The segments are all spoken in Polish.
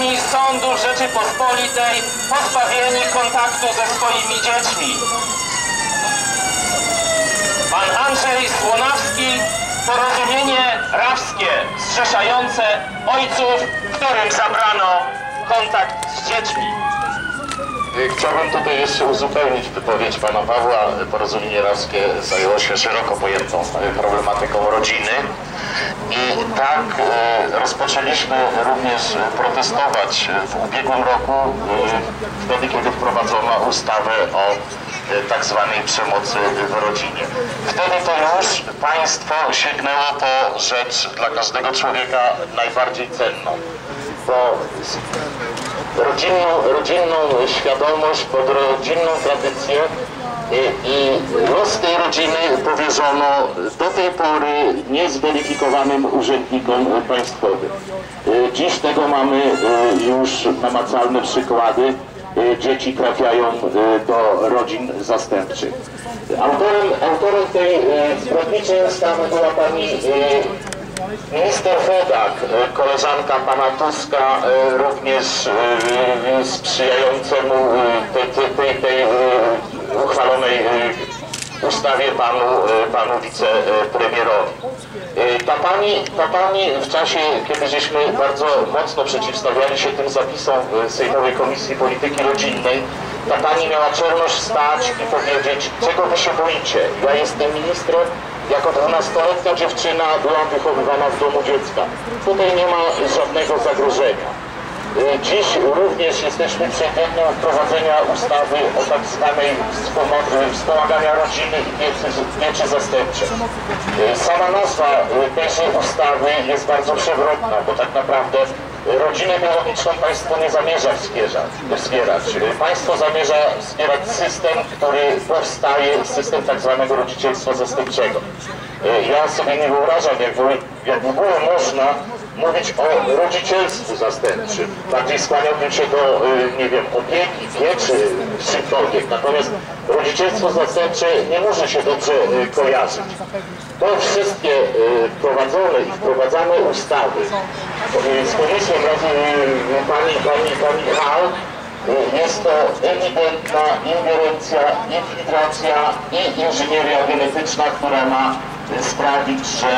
sędziami sądu Rzeczypospolitej pozbawieni kontaktu ze swoimi dziećmi. Pan Andrzej Słonawski, porozumienie rawskie zrzeszające ojców, którym zabrano kontakt z dziećmi. Chciałbym tutaj jeszcze uzupełnić wypowiedź pana Pawła. Porozumienie Rawskie zajęło się szeroko pojętą problematyką rodziny i tak e, rozpoczęliśmy również protestować w ubiegłym roku, wtedy kiedy wprowadzono ustawę o tak zwanej przemocy w rodzinie. Wtedy to już państwo sięgnęło po rzecz dla każdego człowieka najbardziej cenną. Rodzinną, rodzinną świadomość, pod rodzinną tradycję i, i los tej rodziny powierzono do tej pory niezweryfikowanym urzędnikom państwowym. Y, Dziś tego mamy y, już namacalne przykłady. Y, Dzieci trafiają y, do rodzin zastępczych. Autorem, autorem tej y, zbrodniczej ustawy była pani y, Minister Fedak, e, koleżanka pana Tuska, e, również e, sprzyjającemu tej, tej, tej, uchwalonej ustawie panu, panu wicepremierowi. Ta pani, ta pani w czasie, kiedy żeśmy bardzo mocno przeciwstawiali się tym zapisom Sejmowej Komisji Polityki Rodzinnej, ta pani miała czelność stać i powiedzieć, czego wy się boicie. Ja jestem ministrem, jako 12-letnia dziewczyna byłam wychowywana w domu dziecka. Tutaj nie ma żadnego zagrożenia. Y, Dziś również jesteśmy jednym wprowadzenia ustawy o tak zwanej y, wspomagania rodziny i pieczy, pieczy zastępczej. Y, Sama nazwa tejże ustawy jest bardzo przewrotna, bo tak naprawdę rodzinę biologiczną państwo nie zamierza wspierać. Państwo zamierza wspierać system, który powstaje, system tak zwanego rodzicielstwa zastępczego. Ja sobie nie wyobrażam, jak, w- ogóle można mówić o rodzicielstwie zastępczym. Bardziej skłaniałbym się do, y, nie wiem, opieki, pieczy, czymkolwiek. Natomiast rodzicielstwo zastępcze nie może się dobrze y, kojarzyć. To wszystkie y, wprowadzone i wprowadzane ustawy y, z razem y, pani, pani, pani Hall y, jest to ewidentna ingerencja, infiltracja i inżynieria genetyczna, która ma y, sprawić, że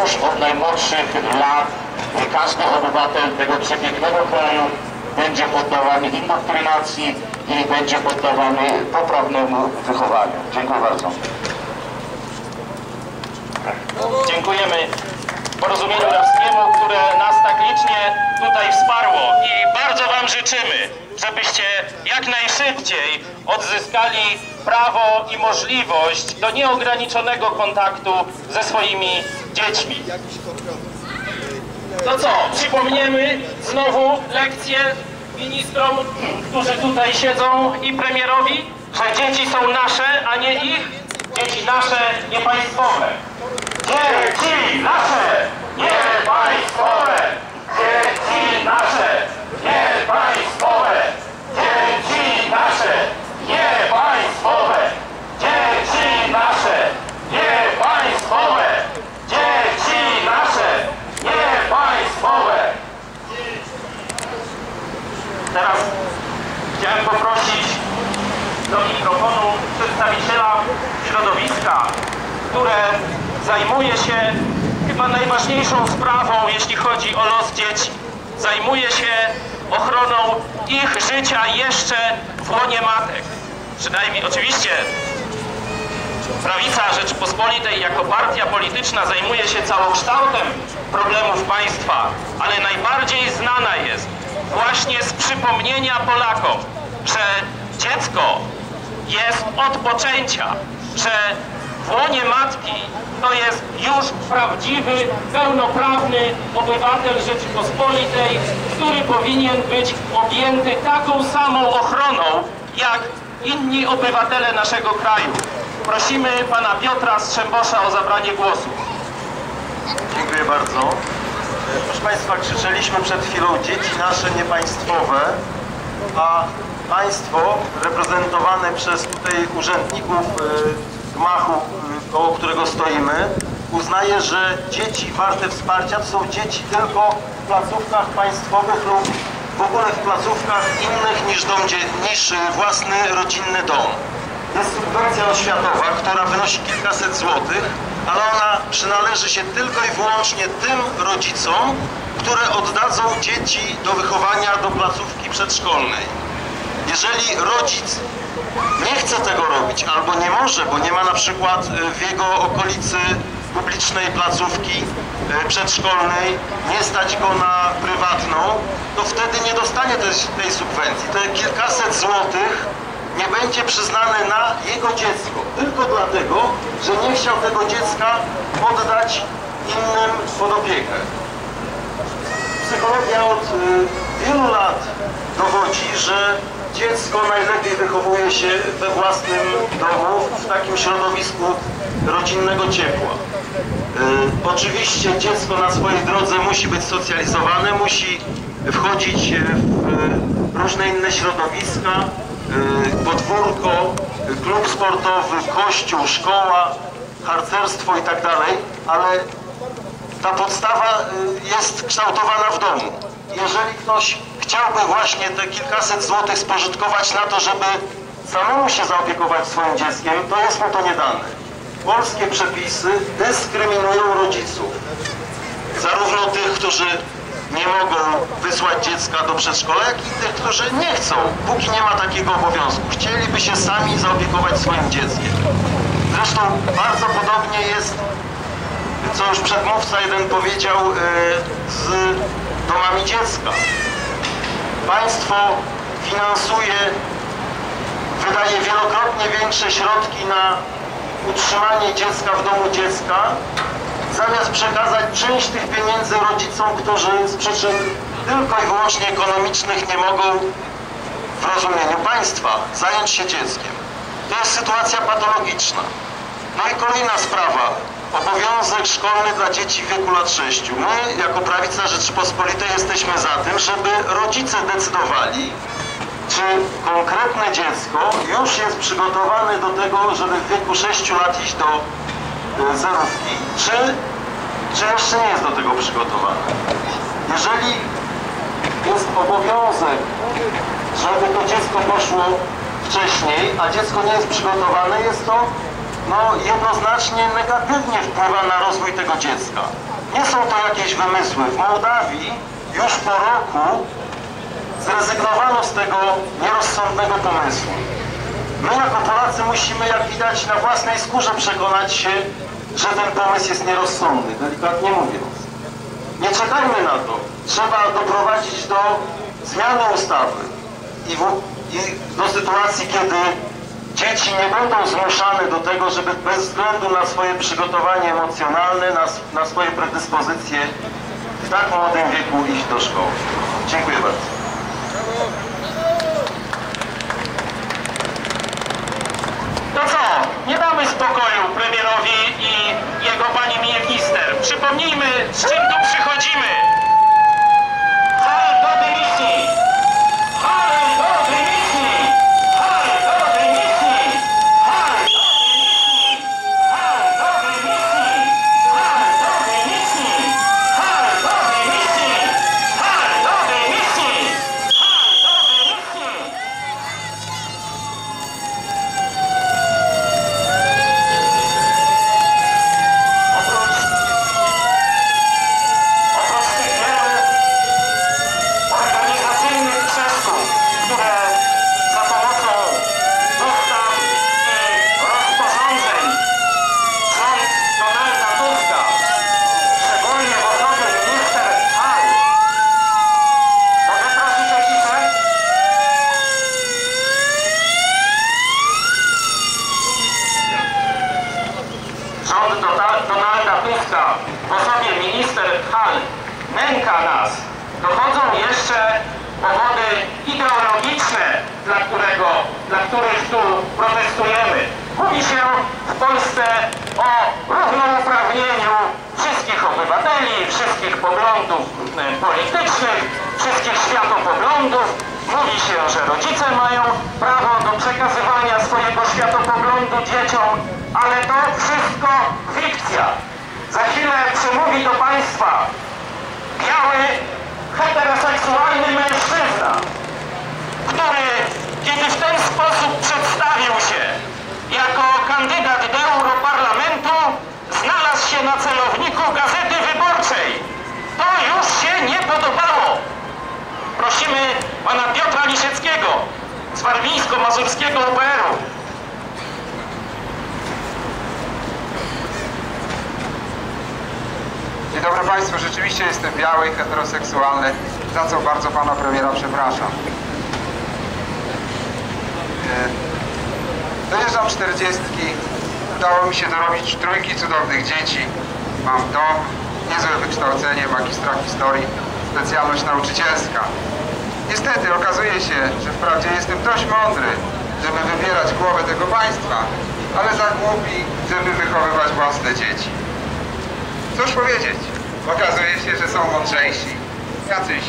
już od najmłodszych lat y, każdy obywatel tego przepięknego kraju będzie poddawany indoktrynacji i będzie poddawany poprawnemu wychowaniu. Dziękuję bardzo. Dziękujemy Porozumieniu Rawskiemu, które nas tak licznie tutaj wsparło i bardzo Wam życzymy, żebyście jak najszybciej odzyskali prawo i możliwość do nieograniczonego kontaktu ze swoimi dziećmi. To co, przypomniemy znowu lekcję ministrom, którzy tutaj siedzą i premierowi, że dzieci są nasze, a nie ich, dzieci nasze, nie państwowe. Dzieci nasze, nie państwowe! Dzieci nasze, nie państwowe! Dzieci nasze, nie państwowe! Dzieci nasze, nie państwowe! Dzieci nasze, nie państwowe! Teraz chciałem poprosić do mikrofonu przedstawiciela środowiska, które zajmuje się chyba najważniejszą sprawą, jeśli chodzi o los dzieci. Zajmuje się ochroną ich życia jeszcze w łonie matek. Przynajmniej oczywiście Prawica Rzeczypospolitej jako partia polityczna zajmuje się całokształtem problemów państwa, ale najbardziej znana jest właśnie z przypomnienia Polakom, że dziecko jest od poczęcia, że w łonie matki to jest już prawdziwy, pełnoprawny obywatel Rzeczypospolitej, który powinien być objęty taką samą ochroną jak inni obywatele naszego kraju. Prosimy pana Piotra Strzembosza o zabranie głosu. Dziękuję bardzo. Proszę Państwa, krzyczeliśmy przed chwilą dzieci nasze niepaństwowe, a państwo reprezentowane przez tutaj urzędników e, gmachu, e, koło którego stoimy, uznaje, że dzieci warte wsparcia to są dzieci tylko w placówkach państwowych lub w ogóle w placówkach innych niż, dom, niż y, własny rodzinny dom. Jest subwencja oświatowa, która wynosi kilkaset złotych, ale ona przynależy się tylko i wyłącznie tym rodzicom, które oddadzą dzieci do wychowania do placówki przedszkolnej. Jeżeli rodzic nie chce tego robić albo nie może, bo nie ma na przykład y, w jego okolicy publicznej placówki y, przedszkolnej, nie stać go na prywatną, to wtedy nie dostanie tej, tej subwencji. Te kilkaset złotych nie będzie przyznane na jego dziecko, tylko dlatego, że nie chciał tego dziecka oddać innym pod opiekę. Psychologia od y, wielu lat że dziecko najlepiej wychowuje się we własnym domu, w takim środowisku rodzinnego ciepła. Y, oczywiście dziecko na swojej drodze musi być socjalizowane, musi wchodzić w y, różne inne środowiska, y, podwórko, klub sportowy, kościół, szkoła, harcerstwo i tak dalej, ale ta podstawa y, jest kształtowana w domu. Jeżeli ktoś chciałby właśnie te kilkaset złotych spożytkować na to, żeby samemu się zaopiekować swoim dzieckiem, to jest mu to nie dane. Polskie przepisy dyskryminują rodziców. Zarówno tych, którzy nie mogą wysłać dziecka do przedszkola, jak i tych, którzy nie chcą, póki nie ma takiego obowiązku. Chcieliby się sami zaopiekować swoim dzieckiem. Zresztą bardzo podobnie jest co już przedmówca jeden powiedział e, z domami dziecka. Państwo finansuje, wydaje wielokrotnie większe środki na utrzymanie dziecka w domu dziecka, zamiast przekazać część tych pieniędzy rodzicom, którzy z przyczyn tylko i wyłącznie ekonomicznych nie mogą w rozumieniu państwa zająć się dzieckiem. To jest sytuacja patologiczna. No i kolejna sprawa. Obowiązek szkolny dla dzieci w wieku lat 6. My, jako prawica Rzeczypospolitej, jesteśmy za tym, żeby rodzice decydowali, czy konkretne dziecko już jest przygotowane do tego, żeby w wieku 6 lat iść do e, zerówki, czy, czy jeszcze nie jest do tego przygotowane. Jeżeli jest obowiązek, żeby to dziecko poszło wcześniej, a dziecko nie jest przygotowane, jest to no, jednoznacznie negatywnie wpływa na rozwój tego dziecka. Nie są to jakieś wymysły. W Mołdawii już po roku zrezygnowano z tego nierozsądnego pomysłu. My jako Polacy musimy, jak widać, na własnej skórze przekonać się, że ten pomysł jest nierozsądny, delikatnie mówiąc. Nie czekajmy na to. Trzeba doprowadzić do zmiany ustawy i, w, i do sytuacji, kiedy dzieci nie będą zmuszane do tego, żeby bez względu na swoje przygotowanie emocjonalne, na, na swoje predyspozycje w tak młodym wieku iść do szkoły. Dziękuję bardzo. To co? Nie damy spokoju premierowi i jego pani minister. Przypomnijmy, z czym tu przychodzimy. Rząd Donalda Tuska w osobie minister Hall nęka nas. Dochodzą jeszcze powody ideologiczne, dla, którego, dla których tu protestujemy. Mówi się w Polsce o równouprawnieniu wszystkich obywateli, wszystkich poglądów e, politycznych, wszystkich światopoglądów. Mówi się, że rodzice mają prawo do przekazywania swojego światopoglądu dzieciom, ale to wszystko fikcja. Za chwilę przemówi do Państwa biały, heteroseksualny mężczyzna, który kiedy w ten sposób przedstawił się jako kandydat do Europarlamentu, znalazł się na celowniku Gazety Wyborczej. To już się nie podobało warmińsko-mazurskiego UPR-u. Dzień dobry Państwu, rzeczywiście jestem biały heteroseksualny, za co bardzo Pana Premiera przepraszam. E, Dojeżdżam czterdziestki, udało mi się dorobić trójki cudownych dzieci, mam dom, niezłe wykształcenie, magistra historii, specjalność nauczycielska. Niestety okazuje się, że wprawdzie jestem dość mądry, żeby wybierać głowę tego państwa, ale za głupi, żeby wychowywać własne dzieci. Cóż powiedzieć? Okazuje się, że są mądrzejsi. Jacyś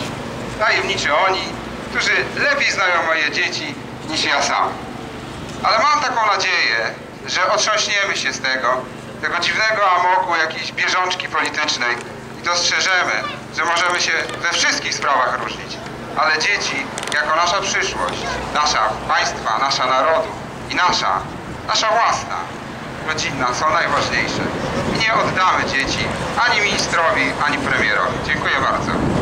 tajemniczy oni, którzy lepiej znają moje dzieci niż ja sam. Ale mam taką nadzieję, że otrząśniemy się z tego, tego dziwnego amoku jakiejś bieżączki politycznej i dostrzeżemy, że możemy się we wszystkich sprawach różnić. Ale dzieci, jako nasza przyszłość, nasza państwa, nasza narodu i nasza, nasza własna, rodzinna są najważniejsze. I nie oddamy dzieci ani ministrowi, ani premierowi. Dziękuję bardzo.